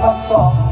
คำตอบ